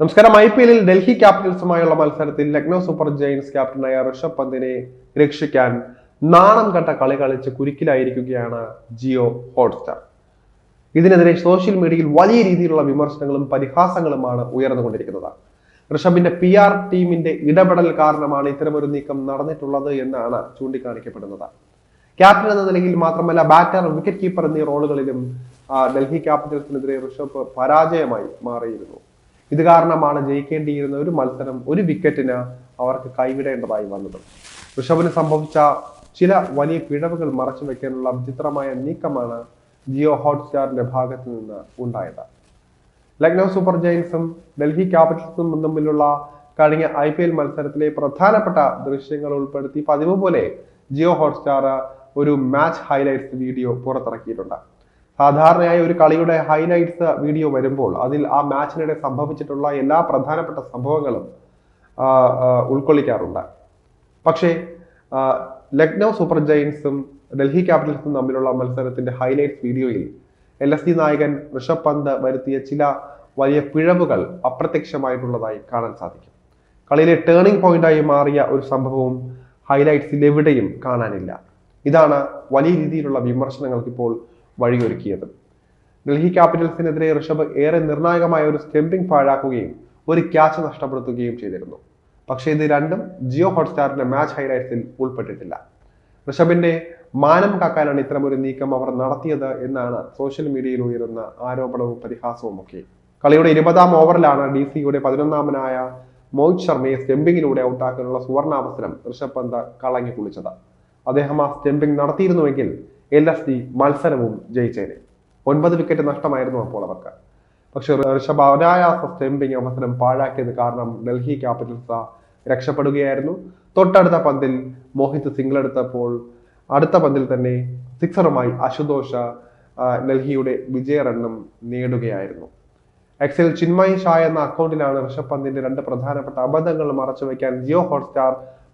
നമസ്കാരം. I P എല്ലിൽ ഡൽഹി ക്യാപിറ്റൽസുമായുള്ള മത്സരത്തിൽ ലക്നൗ സൂപ്പർ ജയൻസ് ക്യാപ്റ്റനായ ഋഷഭ് പന്തിനെ രക്ഷിക്കാൻ നാണം കണ്ട കളി കളിച്ച് കുരുക്കിലായിരിക്കുകയാണ് ജിയോ ഹോട്ട്സ്റ്റാർ. ഇതിനെതിരെ സോഷ്യൽ മീഡിയയിൽ വലിയ രീതിയിലുള്ള വിമർശനങ്ങളും പരിഹാസങ്ങളുമാണ് ഉയർന്നുകൊണ്ടിരിക്കുന്നത്. ഋഷഭിന്റെ പി ആർ ടീമിന്റെ ഇടപെടൽ കാരണമാണ് ഇത്തരമൊരു നീക്കം നടന്നിട്ടുള്ളത് എന്നാണ് ചൂണ്ടിക്കാണിക്കപ്പെടുന്നത്. ക്യാപ്റ്റൻ എന്ന നിലയിൽ മാത്രമല്ല ബാറ്റർ വിക്കറ്റ് കീപ്പർ എന്നീ റോളുകളിലും ഡൽഹി ക്യാപിറ്റൽസിനെതിരെ ഋഷഭ് പരാജയമായി മാറിയിരുന്നു. ഇത് കാരണമാണ് ജയിക്കേണ്ടിയിരുന്ന ഒരു മത്സരം ഒരു വിക്കറ്റിന് അവർക്ക് കൈവിടേണ്ടതായി വന്നത്. ഋഷഭിന് സംഭവിച്ച ചില വലിയ പിഴവുകൾ മറച്ചു വെക്കാനുള്ള വിചിത്രമായ നീക്കമാണ് ജിയോ ഹോട്ട്സ്റ്റാറിന്റെ ഭാഗത്ത് നിന്ന് ഉണ്ടായത്. ലക്നൗ സൂപ്പർ ജയൻസും ഡൽഹി ക്യാപിറ്റൽസും തമ്മിലുള്ള കഴിഞ്ഞ ഐ പി എൽ മത്സരത്തിലെ പ്രധാനപ്പെട്ട ദൃശ്യങ്ങൾ ഉൾപ്പെടുത്തി പതിവ് പോലെ ജിയോ ഹോട്ട്സ്റ്റാർ ഒരു മാച്ച് ഹൈലൈറ്റ്സ് വീഡിയോ പുറത്തിറക്കിയിട്ടുണ്ട്. സാധാരണയായി ഒരു കളിയുടെ ഹൈലൈറ്റ്സ് വീഡിയോ വരുമ്പോൾ അതിൽ ആ മാച്ചിനിടെ സംഭവിച്ചിട്ടുള്ള എല്ലാ പ്രധാനപ്പെട്ട സംഭവങ്ങളും ഉൾക്കൊള്ളിക്കാറുണ്ട്. പക്ഷേ ലക്നൗ സൂപ്പർ ജയൻസും ഡൽഹി ക്യാപിറ്റൽസും തമ്മിലുള്ള മത്സരത്തിന്റെ ഹൈലൈറ്റ്സ് വീഡിയോയിൽ എൽ എസ് ഡി നായകൻ ഋഷഭ് പന്ത് വരുത്തിയ ചില വലിയ പിഴവുകൾ അപ്രത്യക്ഷമായിട്ടുള്ളതായി കാണാൻ സാധിക്കും. കളിയിലെ ടേണിംഗ് പോയിന്റായി മാറിയ ഒരു സംഭവവും ഹൈലൈറ്റ്സിൽ എവിടെയും കാണാനില്ല. ഇതാണ് വലിയ രീതിയിലുള്ള വിമർശനങ്ങൾക്ക് ഇപ്പോൾ വഴിയൊരുക്കിയത്. ഡൽഹി ക്യാപിറ്റൽസിനെതിരെ ഋഷഭ് ഏറെ നിർണായകമായ ഒരു സ്റ്റെമ്പിംഗ് പാഴാക്കുകയും ഒരു ക്യാച്ച് നഷ്ടപ്പെടുത്തുകയും ചെയ്തിരുന്നു. പക്ഷേ ഇത് രണ്ടും ജിയോ ഹോട്ട്സ്റ്റാറിന്റെ മാച്ച് ഹൈലൈറ്റ്സിൽ ഉൾപ്പെട്ടിട്ടില്ല. ഋഷഭിന്റെ മാനം കാക്കാനാണ് ഇത്തരമൊരു നീക്കം അവർ നടത്തിയത് എന്നാണ് സോഷ്യൽ മീഡിയയിൽ ഉയരുന്ന ആരോപണവും പരിഹാസവും ഒക്കെ. കളിയുടെ ഇരുപതാം ഓവറിലാണ് ഡി സിയുടെ പതിനൊന്നാമനായ മോഹിത് ശർമ്മയെ സ്റ്റെമ്പിങ്ങിലൂടെ ഔട്ടാക്കാനുള്ള സുവർണാവസരം ഋഷഭ് പന്ത് കളങ്ങി കുളിച്ചത്. അദ്ദേഹം ആ സ്റ്റെമ്പിംഗ് നടത്തിയിരുന്നുവെങ്കിൽ എൽ എസ് ഡി മത്സരവും ജയിച്ചേനെ. ഒൻപത് വിക്കറ്റ് നഷ്ടമായിരുന്നു അപ്പോൾ അവർക്ക്. പക്ഷെ ഋഷഭ് അനായാസ സ്റ്റെമ്പിംഗ് അവസരം പാഴാക്കിയത് കാരണം ഡൽഹി ക്യാപിറ്റൽസ് രക്ഷപ്പെടുകയായിരുന്നു. തൊട്ടടുത്ത പന്തിൽ മോഹിത് സിംഗിൾ എടുത്തപ്പോൾ അടുത്ത പന്തിൽ തന്നെ സിക്സറുമായി അശുതോഷ ഡൽഹിയുടെ വിജയ റണ്ണും നേടുകയായിരുന്നു. എക്സിൽ ചിന്മയ് ഷാ എന്ന അക്കൗണ്ടിലാണ് ഋഷഭ് പന്തിന്റെ രണ്ട് പ്രധാനപ്പെട്ട അബദ്ധങ്ങൾ മറച്ചുവെക്കാൻ ജിയോ ഹോട്ട്സ്റ്റാർ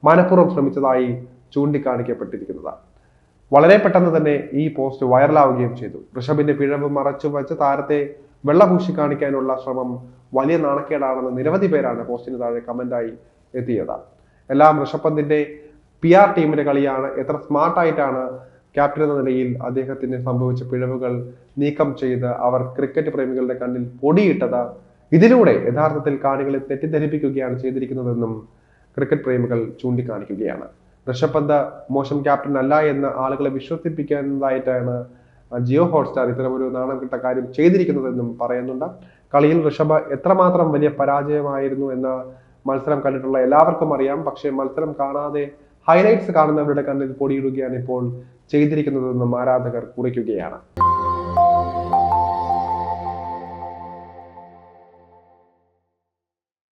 മനഃപൂർവം ശ്രമിച്ചതായി ചൂണ്ടിക്കാണിക്കപ്പെട്ടിരിക്കുന്നത്. വളരെ പെട്ടെന്ന് തന്നെ ഈ പോസ്റ്റ് വൈറലാവുകയും ചെയ്തു. ഋഷഭിന്റെ പിഴവ് മറച്ചു വെച്ച് താരത്തെ വെള്ളപൂശി കാണിക്കാനുള്ള ശ്രമം വലിയ നാണക്കേടാണെന്ന് നിരവധി പേരാണ് പോസ്റ്റിന് താഴെ കമന്റായി എത്തിയത്. എല്ലാം ഋഷഭ് പന്തിന്റെ പി ആർ ടീമിന്റെ കളിയാണ്. എത്ര സ്മാർട്ടായിട്ടാണ് ക്യാപ്റ്റൻ എന്ന നിലയിൽ അദ്ദേഹത്തിന് സംഭവിച്ച പിഴവുകൾ നീക്കം ചെയ്ത് അവർ ക്രിക്കറ്റ് പ്രേമികളുടെ കണ്ണിൽ പൊടിയിട്ടത് ഇതിലൂടെ യഥാർത്ഥത്തിൽ കാണികളെ തെറ്റിദ്ധരിപ്പിക്കുകയാണ് ചെയ്തിരിക്കുന്നതെന്നും ക്രിക്കറ്റ് പ്രേമികൾ ചൂണ്ടിക്കാണിക്കുകയാണ്. ഋഷഭ് പന്ത് മോശം ക്യാപ്റ്റൻ അല്ല എന്ന് ആളുകളെ വിശ്വസിപ്പിക്കുന്നതായിട്ടാണ് ജിയോ ഹോട്ട്സ്റ്റാർ ഇത്തരം ഒരു നാണം കിട്ട കാര്യം ചെയ്തിരിക്കുന്നതെന്നും പറയുന്നുണ്ട്. കളിയിൽ ഋഷഭ് എത്രമാത്രം വലിയ പരാജയമായിരുന്നു എന്ന മത്സരം കണ്ടിട്ടുള്ള എല്ലാവർക്കും അറിയാം. പക്ഷേ മത്സരം കാണാതെ ഹൈലൈറ്റ്സ് കാണുന്നവരുടെ കണ്ണിൽ പൊടിയിടുകയാണ് ഇപ്പോൾ ചെയ്തിരിക്കുന്നതെന്നും ആരാധകർ കുറിക്കുകയാണ്.